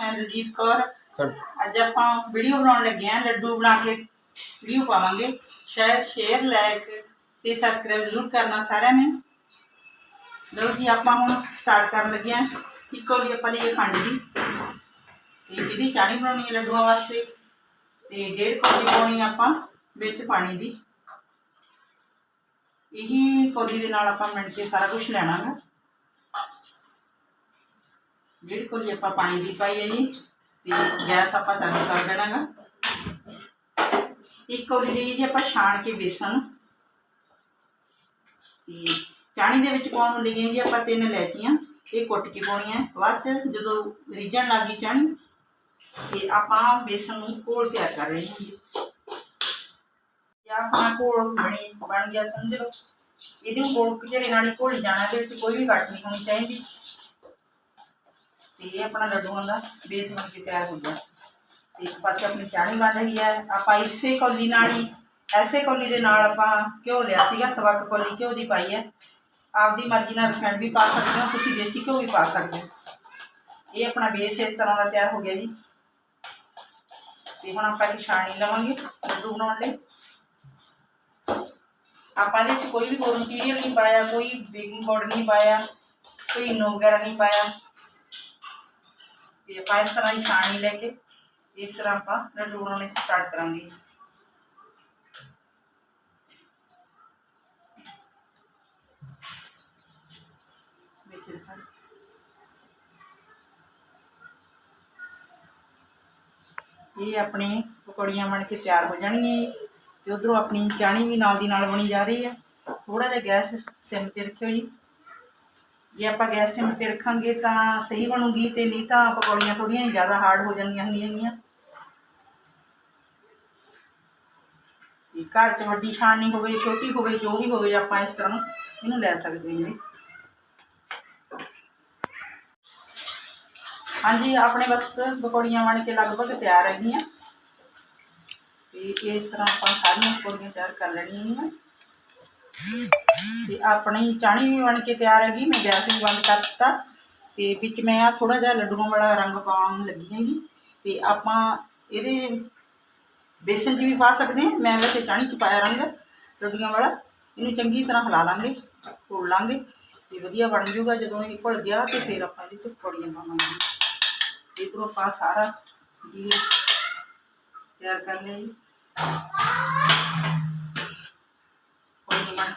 ਮੈਂ ਦਲਜੀਤ ਕੌਰ। ਅੱਜ ਆਪਾਂ ਵੀਡੀਓ ਬਣਾਉਣ ਲੱਗੇ ਹਾਂ। ਲੱਡੂ ਬਣਾ ਕੇ ਵੀਡੀਓ ਪਾਵਾਂਗੇ। ਸ਼ੇਅਰ ਸ਼ੇਅਰ ਲਾਈਕ ਤੇ ਸਬਸਕ੍ਰਾਈਬ ਜ਼ਰੂਰ ਕਰਨਾ ਸਾਰਿਆਂ ਨੇ। ਲਓ ਜੀ ਆਪਾਂ ਹੁਣ ਸਟਾਰਟ ਕਰਨ ਲੱਗੇ ਹਾਂ। ਇੱਕੋ ਵੀ ਆਪਾਂ ਲਈ ਖੰਡ ਦੀ। ਤੇ ਜਿਹਦੀ ਚਾਣੀ ਬਣਾਉਣੀ ਹੈ ਲੱਡੂਆਂ ਵਾਸਤੇ ਤੇ ਡੇਢ ਕੌਲੀ ਪਾਉਣੀ ਆਪਾਂ ਵਿੱਚ ਪਾਣੀ ਦੀ। ਇਹੀ ਕੌਲੀ ਦੇ ਨਾਲ ਆਪਾਂ ਮਿਣ ਕੇ ਸਾਰਾ ਕੁਝ ਲੈਣਾਗਾ। ਡੇਢ ਕੌਲੀ ਆਪਾਂ ਪਾਣੀ ਦੀ ਪਾਈ ਹੈ ਜੀ, ਤੇ ਗੈਸ ਆਪਾਂ ਚਾਲੂ ਕਰ ਦੇਣਾਗਾ। ਇੱਕ ਕੌਲੀ ਲਈ ਜੀ, ਆਪਾਂ ਛਾਣ ਕੇ ਬੇਸਣ ਤੇ ਚਾਣੀ ਦੇ ਵਿੱਚ ਪਾਉਣ ਨੂੰ ਲਈਆਂ ਜੀ, ਆਪਾਂ ਤਿੰਨ ਲੈਚੀਆਂ ਇਹ ਕੁੱਟ ਕੇ ਪਾਉਣੀਆਂ ਬਾਅਦ ਚ ਜਦੋਂ ਰਿੱਝਣ ਲੱਗੀ ਚਾਣੀ, ਤੇ ਆਪਾਂ ਬੇਸਣ ਨੂੰ ਘੋਲ ਤਿਆਰ ਕਰ ਰਹੇ ਹਾਂ ਜੀ। ਆਪਣਾ ਘੋਲ ਬਣੀ, ਬਣ ਗਿਆ, ਸਮਝ। ਲਓ ਇਹਦੇ ਕੋਲ ਕਿਹੜੇ ਨਾਲ ਹੀ ਘੋਲੀ ਜਾਣਾ, ਇਹਦੇ ਵਿੱਚ ਕੋਈ ਵੀ ਕੱਟ ਨਹੀਂ ਹੋਣੀ ਚਾਹੀਦੀ। ਤੇ ਇਹ ਆਪਣਾ ਲੱਡੂਆਂ ਦਾ ਬੇਸ ਬਣ ਕੇ ਤਿਆਰ ਹੋ ਗਿਆ ਤੇ ਇੱਕ ਪਾਸੇ ਆਪਣੀ ਚਾਣੀ ਬਣ ਰਹੀ ਹੈ। ਆਪਾਂ ਇਸੇ ਕੌਲੀ ਨਾਲ ਹੀ, ਐਸੇ ਕੌਲੀ ਦੇ ਨਾਲ ਆਪਾਂ ਘਿਓ ਲਿਆ ਸੀਗਾ, ਸਵਾ ਕੁ ਕੌਲੀ ਘਿਓ ਦੀ ਪਾਈ ਹੈ। ਆਪਦੀ ਮਰਜ਼ੀ ਨਾਲ ਰਿਫਾਈਂਡ ਵੀ ਪਾ ਸਕਦੇ ਹੋ, ਤੁਸੀਂ ਦੇਸੀ ਘਿਓ ਵੀ ਪਾ ਸਕਦੇ ਹੋ। ਇਹ ਆਪਣਾ ਬੇਸ ਇਸ ਤਰ੍ਹਾਂ ਦਾ ਤਿਆਰ ਹੋ ਗਿਆ ਜੀ। ਤੇ ਹੁਣ ਆਪਾਂ ਇੱਕ ਛਾਣੀ ਲਵਾਂਗੇ, ਲੱਡੂ ਬਣਾਉਣ ਲਈ। ਆਪਾਂ ਨੇ ਕੋਈ ਵੀ ਹੋਰ ਮਟੀਰੀਅਲ ਨਹੀਂ ਪਾਇਆ, ਕੋਈ ਬੇਕਿੰਗ ਪਾਊਡਰ ਨਹੀਂ ਪਾਇਆ, ਕੋਈ ਇਨੋ ਵਗੈਰਾ ਨਹੀਂ ਪਾਇਆ। ਤੇ ਆਪਾਂ ਇਸ ਤਰ੍ਹਾਂ ਹੀ ਛਾਣੀ ਲੈ ਕੇ, ਇਸ ਤਰ੍ਹਾਂ ਆਪਾਂ ਲੱਡੂ ਬਣਾਉਣੇ ਸਟਾਰਟ ਕਰਾਂਗੇ ਵਿੱਚ ਰੱਖਾਂ। ਇਹ ਆਪਣੇ ਪਕੌੜੀਆਂ ਬਣ ਕੇ ਤਿਆਰ ਹੋ ਜਾਣਗੀਆਂ ਜੀ। ਤੇ ਉਧਰੋਂ ਆਪਣੀ ਚਾਣੀ ਵੀ ਨਾਲ ਦੀ ਨਾਲ ਬਣੀ ਜਾ ਰਹੀ ਹੈ ਥੋੜਾ ਜਿਹਾ ਗੈਸ ਸਿਮ ਤੇ ਰੱਖਿਓ ਜੀ ਜੇ ਆਪਾਂ ਗੈਸ ਸਿਮ ਤੇ ਰੱਖਾਂਗੇ ਤਾਂ ਸਹੀ ਬਣੂਗੀ ਤੇ ਨਹੀਂ ਤਾਂ ਪਕੌੜੀਆਂ ਥੋੜੀਆਂ ਜ਼ਿਆਦਾ ਹਾਰਡ ਹੋ ਜਾਂਦੀਆਂ ਹੁੰਦੀਆਂ ਇਹ ਘਰ 'ਚ ਵੱਡੀ ਛਾਣਨੀ ਹੋਵੇ, ਛੋਟੀ ਹੋਵੇ, ਜੋ ਵੀ ਹੋਵੇ ਆਪਾਂ ਇਸ ਤਰ੍ਹਾਂ ਇਹਨੂੰ ਲੈ ਸਕਦੇ ਹਾਂ। ਹਾਂਜੀ, ਆਪਣੇ ਬਸ ਪਕੌੜੀਆਂ ਬਣ ਕੇ ਲਗਭਗ ਤਿਆਰ ਹੈਗੀਆਂ। ਤੇ ਇਸ ਤਰ੍ਹਾਂ ਆਪਾਂ ਸਾਰੀਆਂ ਪਕੌੜੀਆਂ ਤਿਆਰ ਕਰ ਲੈਣੀਆਂ ਨੇ ਤੇ ਆਪਣੀ ਚਾਣੀ ਵੀ ਬਣ ਕੇ ਤਿਆਰ ਹੈਗੀ, ਮੈਂ ਗੈਸ ਵੀ ਬੰਦ ਕਰ ਦਿੱਤਾ ਤੇ ਵਿੱਚ ਮੈਂ ਆ ਥੋੜਾ ਜਿਹਾ ਲੱਡੂਆਂ ਵਾਲਾ ਰੰਗ ਪਾਉਣ ਲੱਗੀ ਹੈਗੀ ਤੇ ਆਪਾਂ ਇਹਦੇ ਬੇਸਨ 'ਚ ਵੀ ਪਾ ਸਕਦੇ ਹਾਂ। ਮੈਂ ਵੈਸੇ ਚਾਣੀ 'ਚ ਪਾਇਆ ਰੰਗ, ਲੱਡੂਆਂ ਵਾਲਾ। ਇਹਨੂੰ ਚੰਗੀ ਤਰ੍ਹਾਂ ਹਿਲਾ ਲਾਂਗੇ, ਘੋਲ ਲਾਂਗੇ ਤੇ ਵਧੀਆ ਬਣ ਜਾਊਗਾ। ਜਦੋਂ ਇਹ ਘੁਲ ਗਿਆ ਤੇ ਫਿਰ ਆਪਾਂ ਇਹਦੇ 'ਚ ਪਕੌੜੀਆਂ ਪਾਵਾਂਗੇ। ਇਧਰੋਂ ਆਪਾਂ ਸਾਰਾ ਜੀ ਤਿਆਰ ਕਰ ਲਿਆ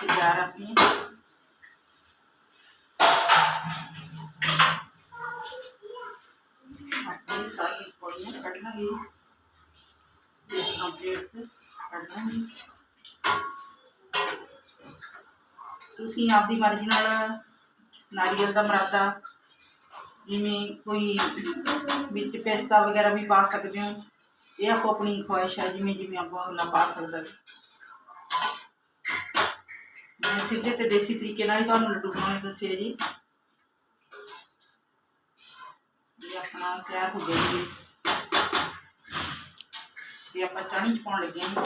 ਜੀ ਕੋਈ ਬਣ ਕੇ ਤਿਆਰ ਆਪਣੀ ਆਪਣੀ ਸਾਰੀ ਪਕੌੜੀਆਂ ਕੱਢ ਤੁਸੀਂ ਆਪਦੀ ਮਰਜ਼ੀ ਨਾਲ ਨਾਰੀਅਲ ਦਾ ਮਰਾਦਾ, ਜਿਵੇਂ ਕੋਈ ਵਿੱਚ ਪਿਸਤਾ ਵਗੈਰਾ ਵੀ ਪਾ ਸਕਦੇ ਹੋ। ਇਹ ਆਪੋ ਆਪਣੀ ਖੁਆਇਸ਼ ਹੈ ਜਿਵੇਂ ਜਿਵੇਂ ਆਪਾਂ ਅਗਲਾ ਪਾ ਸਕਦਾ ਹੈ। ਸਿੱਧੇ ਤੇ ਦੇਸੀ ਤਰੀਕੇ ਨਾਲ ਹੀ ਤੁਹਾਨੂੰ ਲੱਡੂ ਬਣਾਉਣੇ ਦੱਸੇ ਜੀ ਇਹ ਆਪਣਾ ਤਿਆਰ ਹੋ ਗਿਆ ਜੀ ਤੇ ਆਪਾਂ ਚਾਣੀ ਚ ਪਾਉਣ ਲੱਗੇ ਹਾਂ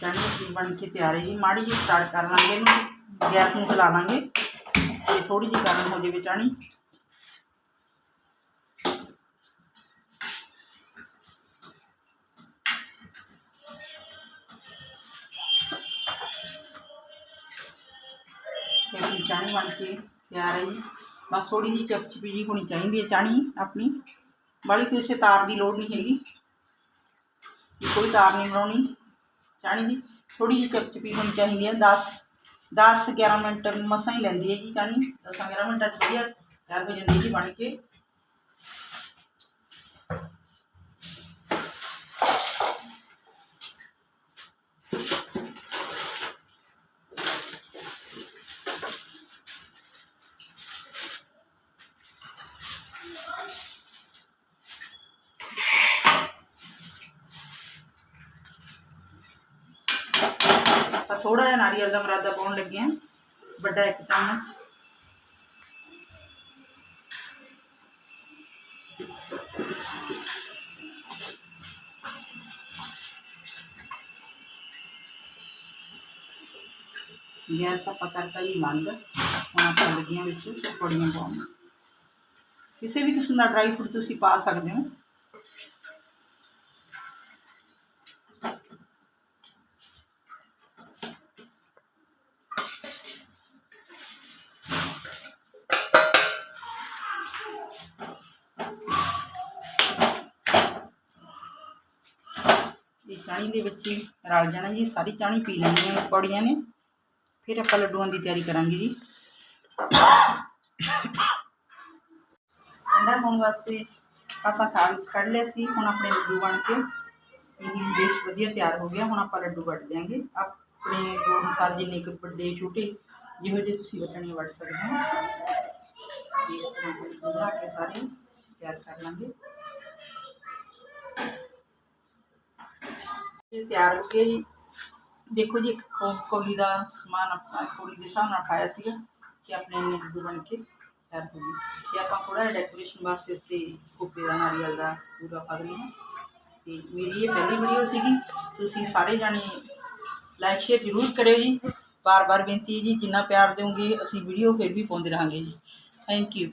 ਚਾਣੀ ਬਣ ਕੇ ਤਿਆਰ ਹੈ ਜੀ ਮਾੜੀ ਜਿਹੀ ਸਟਾਰਟ ਕਰ ਲਾਂਗੇ ਇਹਨੂੰ ਗੈਸ ਨੂੰ ਚਲਾ ਲਾਂਗੇ ਤੇ ਥੋੜੀ ਜਿਹੀ ਗਰਮ ਹੋ ਜਾਵੇ ਚਾਣੀ ਤੇ ਆਪਣੀ ਚਾਣੀ ਬਣ ਕੇ ਤਿਆਰ ਹੈ ਜੀ। ਬਸ ਥੋੜੀ ਜਿਹੀ ਚਪਚਪੀ ਜਿਹੀ ਹੋਣੀ ਚਾਹੀਦੀ ਹੈ ਚਾਣੀ ਆਪਣੀ। ਬਾਲੀ ਕਿਸੇ ਤਾਰ ਦੀ ਲੋੜ ਨਹੀਂ ਹੈਗੀ। ਕੋਈ ਤਾਰ ਨਹੀਂ ਬਣਾਉਣੀ ਚਾਣੀ ਦੀ। ਥੋੜੀ ਜਿਹੀ ਚਪਚਪੀ ਹੋਣੀ ਚਾਹੀਦੀ ਹੈ। 10 10 11 ਮਿੰਟ ਮਸਾਂ ਹੀ ਲੈਂਦੀ ਹੈ ਜੀ ਚਾਣੀ 10 11 ਮਿੰਟਾਂ 'ਚ ਵਧੀਆ ਤਿਆਰ ਹੋ ਜਾਂਦੀ ਜੀ ਬਣ ਕੇ। ਆਪਾਂ ਥੋੜਾ ਜਿਹਾ ਨਾਰੀਅਲ ਦਾ ਮਰਾਦਾ ਪਾਉਣ ਲੱਗੇ ਹਾਂ ਵੱਡਾ ਇੱਕ ਚਮਚ ਗੈਸ ਆਪਾਂ ਕਰਤਾ ਜੀ ਬੰਦ ਹੁਣ ਆਪਾਂ ਲੱਗੀਆਂ ਵਿੱਚ ਪਕੌੜੀਆਂ ਪਾਉਣ ਕਿਸੇ ਵੀ ਕਿਸਮ ਦਾ ਡਰਾਈ ਫਰੂਟ ਤੁਸੀਂ ਪਾ ਸਕਦੇ ਚਾਣੀ ਦੇ ਵਿੱਚ ਹੀ ਰਲ ਜਾਣਾ ਜੀ, ਸਾਰੀ ਚਾਣੀ ਪੀ ਲੈਣੀ ਹੈ ਪਕੌੜੀਆਂ ਨੇ। ਫਿਰ ਆਪਾਂ ਲੱਡੂਆਂ ਦੀ ਤਿਆਰੀ ਕਰਾਂਗੇ ਜੀ। ਠੰਡਾ ਹੋਣ ਵਾਸਤੇ ਆਪਾਂ ਥਾਲ ਵਿੱਚ ਕੱਢ ਲਿਆ ਸੀ, ਹੁਣ ਆਪਣੇ ਲੱਡੂ ਬਣ ਕੇ ਇਹ ਡਿਸ਼ ਵਧੀਆ ਤਿਆਰ ਹੋ ਗਿਆ, ਹੁਣ ਆਪਾਂ ਲੱਡੂ ਵੱਟ ਦਿਆਂਗੇ। ਆਪਣੇ ਜੋ ਅਨੁਸਾਰ ਜਿੰਨੇ ਕੁ ਵੱਡੇ ਛੋਟੇ, ਜਿਹੋ ਜਿਹੇ ਤੁਸੀਂ ਵਟਣੇ ਵੱਟ ਸਕਦੇ ਹੋ। ਇਸ ਤਰ੍ਹਾਂ ਬਣਾ ਕੇ ਸਾਰੇ ਤਿਆਰ ਕਰ ਲਾਂਗੇ। ਇਹ ਤਿਆਰ ਹੋ ਗਿਆ ਜੀ। ਦੇਖੋ ਜੀ, ਇੱਕ ਕੌ- ਦਾ ਸਮਾਨ ਆਪਾਂ, ਕੋਲੀ ਦੇ ਹਿਸਾਬ ਨਾਲ ਪਾਇਆ ਸੀਗਾ ਕਿ ਆਪਣੇ ਇੰਨੇ ਲੱਡੂ ਬਣ ਕੇ ਤਿਆਰ ਹੋ ਗਏ ਤੇ ਆਪਾਂ ਥੋੜਾ ਜਿਹਾ ਡੈਕੋਰੇਸ਼ਨ ਵਾਸਤੇ ਉੱਤੇ ਕੋਪੇ ਦਾ ਨਾਰੀਅਲ ਦਾ ਪੂਰਾ ਪਾ ਦਿੰਦੇ ਹਾਂ। ਤੇ ਮੇਰੀ ਇਹ ਪਹਿਲੀ ਵੀਡੀਓ ਸੀਗੀ। ਤੁਸੀਂ ਸਾਰੇ ਜਾਣੇ ਲਾਈਕ ਸ਼ੇਅਰ ਜ਼ਰੂਰ ਕਰਿਓ ਜੀ। ਬਾਰ-ਬਾਰ ਬੇਨਤੀ ਹੈ ਜੀ, ਜਿੰਨਾ ਪਿਆਰ ਦਿਓਗੇ ਅਸੀਂ ਵੀਡੀਓ ਫਿਰ ਵੀ ਪਾਉਂਦੇ ਰਹਾਂਗੇ ਜੀ। Thank you